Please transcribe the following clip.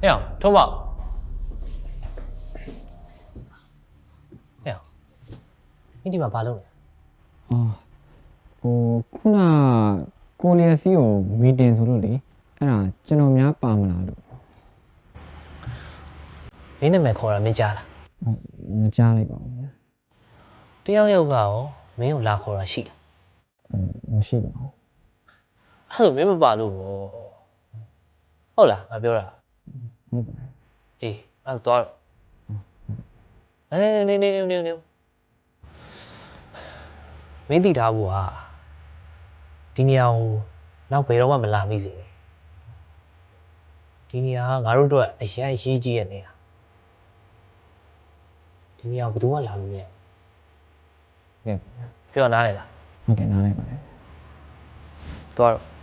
ဟဲ့အောင်ထုံးမောက်ဟဲ့အောင်မင်းဒီမှာဘာလုပ်လဲအော်ဟိုခုနကိုလျက်စီကိုမီတင်ဆိုလို့လေအဲ့ဒါကျွန်တော်များပါမလားလို့မင်းနာမည်ခေါ်တာမင်းကြားလားဟုတ်မကြားလိုက်ပါဘူးဗျာတယောက်ယောက်ကရောမင်းကိုလာခေါ်တာရှိလားဟုတ်မရှိပါဘူးအဲ့ဒါဆိုမင်းမပါလို့ဘောဟုတ်လားငါပြောတာဟုတ်ပါတယ် အေးအဲ့ဒါသွားတော့အဲနေနေနေနေနေမင်းသိထားဘူးဟာဒီနေရာကိုနောက်ဘယ်တော့မှမလာမိစေနဲ့ဒီနေရာကငါတို့အတွက်အရန်ရေးကြီးရဲ့နေရာဒီနေရာကိုဘယ်သူမှလာလို့မရဘူးကဲပြောနားလေလားဟုတ်ကဲ့နားလိုက်ပါတယ်သွားတော့